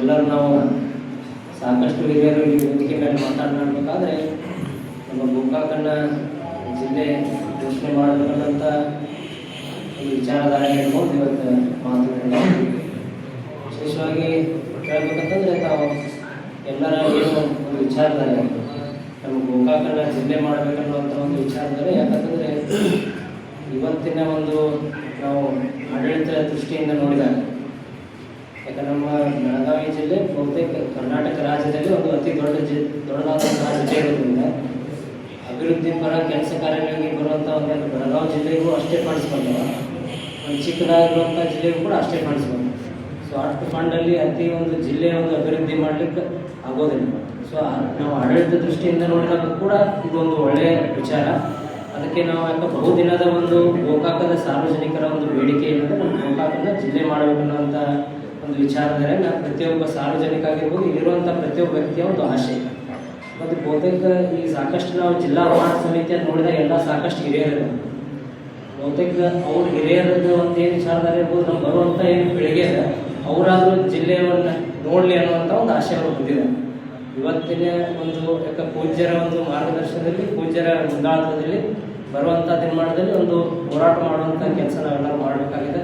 ಎಲ್ಲರೂ ನಾವು ಸಾಕಷ್ಟು ಹಿರಿಯರು ಈ ವೇದಿಕೆ ಮೇಲೆ ಮಾತನಾಡಬೇಕಾದ್ರೆ ನಮ್ಮ ಗೋಕಾಕನ್ನ ಜಿಲ್ಲೆ ಘೋಷಣೆ ಮಾಡಬೇಕಂತ ಈ ವಿಚಾರಧಾರೆ ಹೇಳ್ಕೊಂಡು ಇವತ್ತು ಮಾತನಾಡಿದ್ದೀವಿ ವಿಶೇಷವಾಗಿ ಹೇಳ್ಬೇಕಂತಂದ್ರೆ ತಾವು ಎಲ್ಲರ ಒಂದು ವಿಚಾರಧಾರೆ. ನಮ್ಮ ಗೋಕಾಕನ್ನ ಜಿಲ್ಲೆ ಮಾಡಬೇಕನ್ನುವಂಥ ಒಂದು ವಿಚಾರಧಾರೆ. ಯಾಕಂತಂದ್ರೆ ಇವತ್ತಿನ ಒಂದು ನಾವು ಆಡಳಿತ ದೃಷ್ಟಿಯಿಂದ ನೋಡಿದಾಗ ಯಾಕಂದ್ರೆ ನಮ್ಮ ಬೆಳಗಾವಿ ಜಿಲ್ಲೆ, ಬಹುತೇಕ ಕರ್ನಾಟಕ ರಾಜ್ಯದಲ್ಲಿ ಒಂದು ಅತಿ ದೊಡ್ಡ ಜಿ ದೊಡ್ಡದಾದಂತಹ ಜಿಲ್ಲೆ ಇರೋದ್ರಿಂದ ಅಭಿವೃದ್ಧಿ ಪರ ಕೆಲಸ ಕಾರ್ಯಗಳಿಗೆ ಬರುವಂಥ ಒಂದು ಬೆಳಗಾವಿ ಜಿಲ್ಲೆಗೂ ಅಷ್ಟೇ ಫಂಡ್ಸ್ ಬಂದವ ಒಂದು ಚಿಕ್ಕದಾಗಿರುವಂಥ ಜಿಲ್ಲೆಗೂ ಕೂಡ ಅಷ್ಟೇ ಫಂಡ್ಸ್ ಬಂದವು ಸೊ ಅಷ್ಟು ಫಂಡಲ್ಲಿ ಅತಿ ಒಂದು ಜಿಲ್ಲೆಯ ಒಂದು ಅಭಿವೃದ್ಧಿ ಮಾಡಲಿಕ್ಕೆ ಆಗೋದಿಲ್ಲ. ಸೊ ನಾವು ಆಡಳಿತ ದೃಷ್ಟಿಯಿಂದ ನೋಡಿದಾಗ ಕೂಡ ಇದೊಂದು ಒಳ್ಳೆಯ ವಿಚಾರ. ಅದಕ್ಕೆ ನಾವು ಯಾಕೆ ಬಹುದಿನದ ಒಂದು ಗೋಕಾಕದ ಸಾರ್ವಜನಿಕರ ಒಂದು ಬೇಡಿಕೆ ಏನಂದರೆ ನಮ್ಮ ಗೋಕಾಕದ ಜಿಲ್ಲೆ ಮಾಡಬೇಕನ್ನುವಂಥ ಒಂದು ವಿಚಾರಧಾರೆಯನ್ನು ಪ್ರತಿಯೊಬ್ಬ ಸಾರ್ವಜನಿಕ ಆಗಿರ್ಬೋದು ಇಲ್ಲಿರುವಂಥ ಪ್ರತಿಯೊಬ್ಬ ವ್ಯಕ್ತಿಯ ಒಂದು ಆಶೆ. ಮತ್ತು ಬಹುತೇಕ ಈ ಸಾಕಷ್ಟು ನಾವು ಜಿಲ್ಲಾ ಹೋರಾಟ ಸಮಿತಿಯನ್ನು ನೋಡಿದಾಗ ಎಲ್ಲ ಸಾಕಷ್ಟು ಹಿರಿಯರು ಬಹುತೇಕ ಅವ್ರ ಹಿರಿಯರದ್ದು ಒಂದು ಏನು ವಿಚಾರಧಾರೆ ಇರ್ಬೋದು ನಮ್ಗೆ ಬರುವಂಥ ಏನು ಪೀಳಿಗೆ ಇದೆ ಅವರಾದರೂ ಜಿಲ್ಲೆಯನ್ನು ನೋಡಲಿ ಅನ್ನುವಂಥ ಒಂದು ಆಸೆ ಅವರು ಇವತ್ತಿನ ಒಂದು ಯಾಕ ಪೂಜ್ಯರ ಒಂದು ಮಾರ್ಗದರ್ಶನದಲ್ಲಿ, ಪೂಜ್ಯರ ಮುಂದಾಳದಲ್ಲಿ ಬರುವಂಥ ದಿನಮಾನದಲ್ಲಿ ಒಂದು ಹೋರಾಟ ಮಾಡುವಂಥ ಕೆಲಸ ನಾವೆಲ್ಲರೂ ಮಾಡಬೇಕಾಗಿದೆ.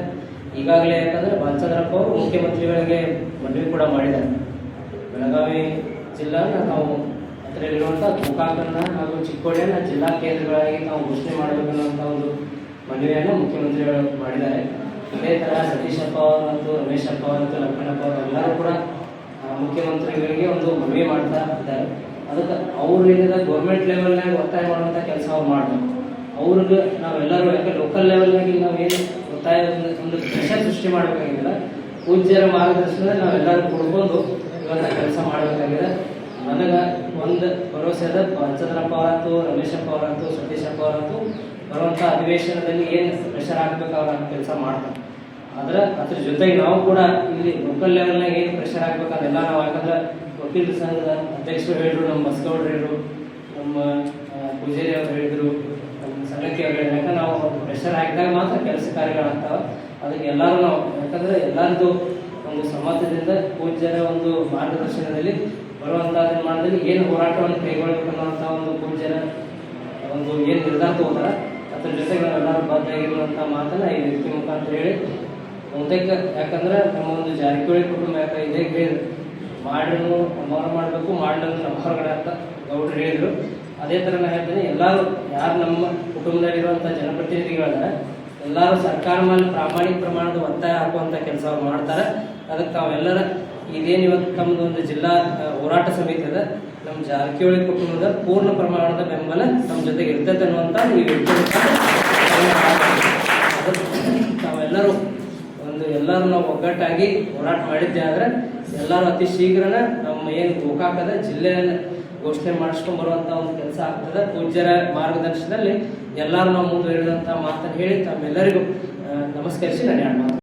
ಈಗಾಗಲೇ ಯಾಕಂದರೆ ಬಾಲಚಂದ್ರಪ್ಪ ಅವರು ಮುಖ್ಯಮಂತ್ರಿಗಳಿಗೆ ಮನವಿ ಕೂಡ ಮಾಡಿದ್ದಾರೆ. ಬೆಳಗಾವಿ ಜಿಲ್ಲಾನ ನಾವು ಅದರಲ್ಲಿರುವಂಥ ಗೋಕಾಕನ್ನ ಹಾಗೂ ಚಿಕ್ಕೋಡಿಯನ್ನ ಜಿಲ್ಲಾ ಕೇಂದ್ರಗಳಾಗಿ ನಾವು ಘೋಷಣೆ ಮಾಡಬೇಕನ್ನುವಂಥ ಒಂದು ಮನವಿಯನ್ನು ಮುಖ್ಯಮಂತ್ರಿಗಳು ಮಾಡಿದ್ದಾರೆ. ಇದೇ ಥರ ಸತೀಶಪ್ಪ ಅವರು ಮತ್ತು ರಮೇಶಪ್ಪ ಅವರು ಮತ್ತು ಲಕ್ಷ್ಮಣಪ್ಪ ಅವರು ಎಲ್ಲರೂ ಕೂಡ ಮುಖ್ಯಮಂತ್ರಿಗಳಿಗೆ ಒಂದು ಮನವಿ ಮಾಡ್ತಾ ಇದ್ದಾರೆ. ಅದಕ್ಕೆ ಅವ್ರಿಂದ ಗೌರ್ಮೆಂಟ್ ಲೆವೆಲ್ನಾಗ ಒತ್ತಾಯ ಮಾಡುವಂಥ ಕೆಲಸ ಅವ್ರು ಮಾಡಬೇಕು. ಅವ್ರಿಗೆ ನಾವೆಲ್ಲರೂ ಯಾಕೆ ಲೋಕಲ್ ಲೆವೆಲ್ನಾಗಿ ನಾವು ಏನು ಒತ್ತಾಯ ಒಂದು- ಪ್ರೆಷರ್ ಸೃಷ್ಟಿ ಮಾಡಬೇಕಾಗಿಲ್ಲ. ಪೂಜ್ಯರ ಮಾರ್ಗದರ್ಶನ ನಾವೆಲ್ಲರೂ ಕೊಡ್ಕೊಂಡು ಇವಾಗ ಕೆಲಸ ಮಾಡಬೇಕಾಗಿದೆ. ನನಗೆ ಒಂದು ಭರವಸೆ ಅದ ಚಂದ್ರಪ್ಪ ಅವರಂತೂ ರಮೇಶಪ್ಪ ಅವರಂತೂ ಸತೀಶಪ್ಪ ಅವರಂತೂ ಬರುವಂಥ ಅಧಿವೇಶನದಲ್ಲಿ ಏನು ಪ್ರೆಷರ್ ಹಾಕ್ಬೇಕು ಅವ್ರ ಕೆಲಸ ಮಾಡ್ತಾರೆ. ಆದ್ರೆ ಅದ್ರ ಜೊತೆಗೆ ನಾವು ಕೂಡ ಇಲ್ಲಿ ಲೋಕಲ್ ಲೆವೆಲ್ನಾಗ ಏನು ಪ್ರೆಷರ್ ಹಾಕ್ಬೇಕು ಅದೆಲ್ಲ ನಾವು ಯಾಕಂದ್ರೆ ವಕೀಲರ ಸಂಘದ ಅಧ್ಯಕ್ಷರು ಹೇಳಿದ್ರು, ನಮ್ಮ ಬಸ್ಗೌಡ್ರು ಹೇಳಿದ್ರು, ನಮ್ಮ ಪೂಜಾರಿ ಅವರು ಹೇಳಿದ್ರು. ಅವರು ಯಾಕಂದ್ರೆ ನಾವು ಪ್ರೆಷರ್ ಹಾಕಿದಾಗ ಮಾತ್ರ ಕೆಲಸ ಕಾರ್ಯಗಳಾಗ್ತಾವೆ ಅದಕ್ಕೆ ಎಲ್ಲರೂ ನಾವು, ಯಾಕಂದ್ರೆ ಎಲ್ಲರದ್ದು ಒಂದು ಸಮಾಜದಿಂದ ಪೂಜ್ಯರ ಒಂದು ಮಾರ್ಗದರ್ಶನದಲ್ಲಿ ಬರುವಂಥ ನಿರ್ಮಾಣದಲ್ಲಿ ಏನು ಹೋರಾಟವನ್ನು ಕೈಗೊಳ್ಳಬೇಕು ಅನ್ನುವಂಥ ಒಂದು ಪೂಜ್ಯರ, ಒಂದು ಏನು ನಿರ್ಧಾರ ತಗೋತಾರ, ಅದ್ರ ಜೊತೆಗೆ ನಾವೆಲ್ಲರೂ ಬದ್ಧಾಗಿರುವಂಥ ಮಾತನ್ನು ಈ ವ್ಯಕ್ತಿ ಮುಖಾಂತರ ಹೇಳಿ ಬಹುತೇಕ ಯಾಕಂದ್ರೆ ನಮ್ಮ ಒಂದು ಜಾರಕಿಹೊಳಿ ಕುಟುಂಬ ಯಾಕೆ ಇದೇ ಬೇರೆ ಮಾಡಲು ನಮ್ಮವ್ರು ಮಾಡಬೇಕು ನಮ್ಮ ಹೊರಗಡೆ ಅಂತ ಗೌಡ್ರು ಹೇಳಿದ್ರು. ಅದೇ ಥರ ನಾನು ಹೇಳ್ತೀನಿ, ಎಲ್ಲರೂ ಯಾರು ನಮ್ಮ ಕುಟುಂಬದಲ್ಲಿರುವಂಥ ಜನಪ್ರತಿನಿಧಿಗಳನ್ನ ಎಲ್ಲರೂ ಸರ್ಕಾರ ಮೇಲೆ ಪ್ರಾಮಾಣಿಕ ಪ್ರಮಾಣದ ಒತ್ತಾಯ ಹಾಕುವಂಥ ಕೆಲಸ ಮಾಡ್ತಾರೆ. ಅದಕ್ಕೆ ತಾವೆಲ್ಲರ ಇದೇನು ಇವತ್ತು ನಮ್ಮದು ಒಂದು ಜಿಲ್ಲಾ ಹೋರಾಟ ಸಮಿತಿ ಅದ, ನಮ್ಮ ಜಾರಕಿಹೊಳಿ ಕುಟುಂಬದ ಪೂರ್ಣ ಪ್ರಮಾಣದ ಬೆಂಬಲ ನಮ್ಮ ಜೊತೆಗೆ ಇರ್ತೈತೆ ಅನ್ನುವಂಥ ಈ ತಾವೆಲ್ಲರೂ ಒಂದು ಎಲ್ಲರೂ ನಾವು ಒಗ್ಗಟ್ಟಾಗಿ ಹೋರಾಟ ಮಾಡಿದ್ದೆ ಆದರೆ ಎಲ್ಲರೂ ಅತಿ ಶೀಘ್ರನ ನಮ್ಮ ಏನು ಗೋಕಾಕದ ಜಿಲ್ಲೆಯನ್ನು ಘೋಷಣೆ ಮಾಡಿಸ್ಕೊಂಡ್ ಬರುವಂತ ಒಂದು ಕೆಲಸ ಆಗ್ತದೆ. ಪೂಜ್ಯರ ಮಾರ್ಗದರ್ಶನದಲ್ಲಿ ಎಲ್ಲರೂ ನಾವು ಮುಂದುವರಿದಂತ ಮಾತನ್ನು ಹೇಳಿ ತಮ್ಮೆಲ್ಲರಿಗೂ ನಮಸ್ಕರಿಸಿ ನಾನು ಮಾತು